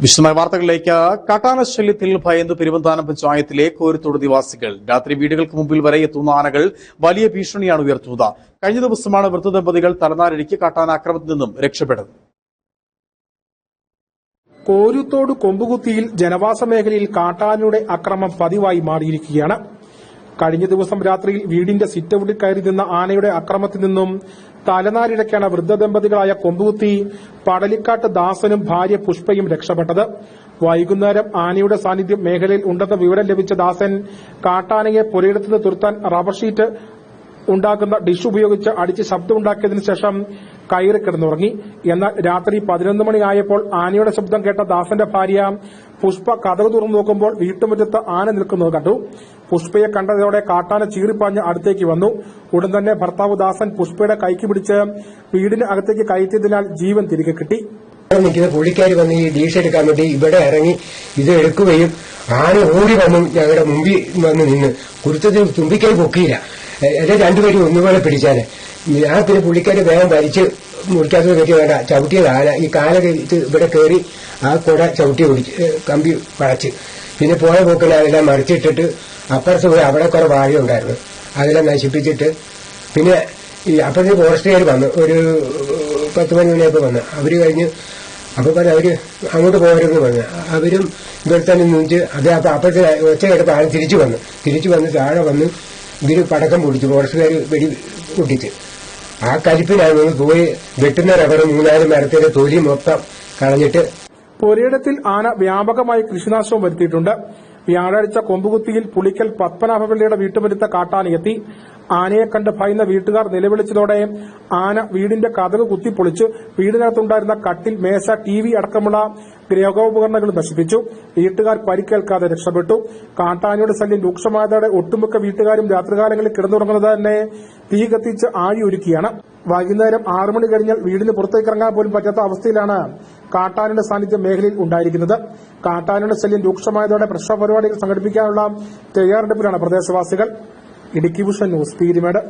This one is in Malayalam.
വിശദമായ വാർത്തകളിലേക്ക്. കാട്ടാന ശല്യത്തിൽ ഭയന്ന് പെരുവന്താനം പഞ്ചായത്തിലെ കോരിത്തോട് നിവാസികൾ. രാത്രി വീടുകൾക്ക് മുമ്പിൽ വരെ എത്തുന്ന ആനകൾ വലിയ ഭീഷണിയാണ് ഉയർത്തുന്നത്. കഴിഞ്ഞ ദിവസമാണ് വൃദ്ധദമ്പതികൾ തലനാരിഴയ്ക്ക് കാട്ടാന ആക്രമത്തിൽ നിന്നും രക്ഷപ്പെട്ടത്. കോരുത്തോട് കൊമ്പുകുത്തിയിൽ ജനവാസ മേഖലയിൽ കാട്ടാനയുടെ അക്രമം പതിവായി മാറിയിരിക്കുകയാണ്. കഴിഞ്ഞ ദിവസം രാത്രിയിൽ വീടിന്റെ സിറ്റൌട്ടിൽ കയറി നിന്ന ആനയുടെ അക്രമത്തിൽ നിന്നും തലനാരിഴയ്ക്കാണ് വൃദ്ധദമ്പതികളായ കൊമ്പുകുത്തി പടലിക്കാട്ട് ദാസനും ഭാര്യ പുഷ്പയും രക്ഷപ്പെട്ടത്. വൈകുന്നേരം ആനയുടെ സാന്നിധ്യം മേഖലയിൽ ഉണ്ടെന്ന വിവരം ലഭിച്ച ദാസൻ കാട്ടാനയെ പുരയിടത്തുനിന്ന് തുരുത്താൻ റബ്ബർ ഷീറ്റ് ഉണ്ടാക്കുന്ന ഡിഷ് ഉപയോഗിച്ച് അടിച്ച് ശബ്ദമുണ്ടാക്കിയതിനു ശേഷം കയറി കിടന്നുറങ്ങി. എന്നാൽ രാത്രി പതിനൊന്ന് മണിയായപ്പോൾ ആനയുടെ ശബ്ദം കേട്ട ദാസന്റെ ഭാര്യ പുഷ്പ കഥകു തുറന്നു നോക്കുമ്പോൾ വീട്ടുമുറ്റത്ത് ആന നിൽക്കുന്നത് കണ്ടു. പുഷ്പയെ കണ്ടതോടെ കാട്ടാന ചീറിപ്പാഞ്ഞ് അടുത്തേക്ക് വന്നു. ഉടൻ തന്നെ ഭർത്താവ് ദാസൻ പുഷ്പയുടെ കൈക്ക് പിടിച്ച് വീടിന് അകത്തേക്ക് കയറ്റിയതിനാൽ ജീവൻ തിരികെ കിട്ടി. നിൽക്കുന്ന വന്ന് ഈ ഡീഷ് എടുക്കാൻ വേണ്ടി ഇവിടെ ഇറങ്ങി ഇത് എടുക്കുകയും ആന ഓടി വന്നും ഞങ്ങളുടെ മുമ്പിൽ വന്ന് നിന്ന് കുരുത്തത്തിൽ തുമ്പിക്കൈ പൊക്കിയില്ല. എന്നെ രണ്ടുപേരും ഒന്നുപോലെ പിടിച്ചാൽ. ഞാൻ പിന്നെ പുള്ളിക്കാരെ വേഗം വലിച്ച് മുറിക്കാത്തത് പറ്റി വേണ്ട ചവിട്ടിയത് ആന ഈ കാല ഇത് ഇവിടെ കയറി ആ കുട ചവിട്ടി പിടിച്ച് കമ്പി വളച്ച്. പിന്നെ പോയ പോക്കിൽ അതെല്ലാം മറിച്ചിട്ടിട്ട് അപ്പുറത്ത് പോയി അവിടെ കുറെ വാഴ ഉണ്ടായിരുന്നു. അതെല്ലാം നശിപ്പിച്ചിട്ട് പിന്നെ ഈ അപ്പുറത്ത് ഫോറസ്റ്റുകാർ വന്നു. ഒരു പത്ത് മണി മണിയൊക്കെ വന്നു. അവർ കഴിഞ്ഞ് അപ്പൊ പറഞ്ഞു അവർ അങ്ങോട്ട് പോകരുതെന്ന് പറഞ്ഞു. അവരും ഇവിടെ തന്നെ നിന്നിച്ച് അത് അപ്പൊ അപ്പുറത്ത് ഒച്ച കേട്ടപ്പോൾ ആൾ തിരിച്ചു വന്നു. തിരിച്ചു വന്ന് താഴെ വന്ന് ഇവർ പടക്കം പൊടിച്ചു ഫോറസ്റ്റുകാർ വെടി പൊട്ടിച്ച്. ആ കലിപ്പിലാണ് പോയി വെട്ടുന്ന റബ്ബർ മൂന്നാൽ മരത്തിന്റെ തൊലി മൊത്തം കളഞ്ഞിട്ട് പുരയിടത്തിൽ ആന വ്യാപകമായി കൃഷിനാശവും വരുത്തിയിട്ടുണ്ട്. വ്യാഴാഴ്ച കൊമ്പുകുത്തിയിൽ പുളിക്കൽ പത്മനാഭപിള്ളിയുടെ വീട്ടുമരുത്ത കാട്ടാനയെത്തി. ആനയെ കണ്ട് ഭയന്ന വീട്ടുകാർ നിലവിളിച്ചതോടെ ആന വീടിന്റെ കഥക് കുത്തിപ്പൊളിച്ച് വീടിനകത്തുണ്ടായിരുന്ന കട്ടിൽ മേശ ടി വി അടക്കമുള്ള ഗൃഹോപകരണങ്ങൾ നശിപ്പിച്ചു. വീട്ടുകാർ പരിക്കേൽക്കാതെ രക്ഷപ്പെട്ടു. കാട്ടാനയുടെ ശല്യം രൂക്ഷമായതോടെ ഒട്ടുമിക്ക വീട്ടുകാരും രാത്രികാലങ്ങളിൽ കിടന്നുറങ്ങുന്നത് തന്നെ തീ കത്തിച്ച് ആഴിയൊരുക്കിയാണ്. വൈകുന്നേരം ആറു മണി കഴിഞ്ഞാൽ വീടിന് പുറത്തേക്ക് ഇറങ്ങാൻ പോലും പറ്റാത്ത അവസ്ഥയിലാണ് കാട്ടാനയുടെ സാന്നിധ്യം മേഖലയിൽ ഉണ്ടായിരിക്കുന്നത്. കാട്ടാനയുടെ ശല്യം രൂക്ഷമായതോടെ പ്രശ്ന പരിപാടികൾ സംഘടിപ്പിക്കാനുള്ള തയ്യാറെടുപ്പിലാണ് പ്രദേശവാസികൾ. Idukki vision news Peerumedu.